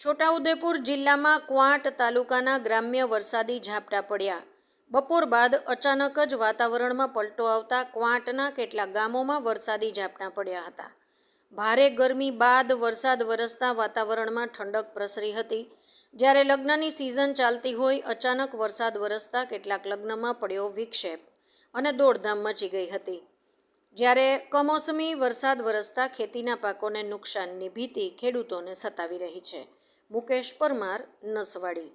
છોટાઉદેપુર જિલ્લામાં ક્વાંટ તાલુકાના ગ્રામ્ય વરસાદી ઝાપટા પડ્યા. બપોર બાદ અચાનક જ વાતાવરણમાં પલટો આવતા ક્વાંટના કેટલાક ગામોમાં વરસાદી ઝાપટા પડ્યા હતા. ભારે ગરમી બાદ વરસાદ વરસતા વાતાવરણમાં ઠંડક પ્રસરી હતી. જ્યારે લગ્નની સિઝન ચાલતી હોય અચાનક વરસાદ વરસતા કેટલાક લગ્નમાં પડ્યો વિક્ષેપ અને દોડધામ મચી ગઈ હતી. જ્યારે કમોસમી વરસાદ વરસતા ખેતીના પાકોને નુકસાનની ભીતિ ખેડૂતોને સતાવી રહી છે. મુકેશ પરમાર નસવાડી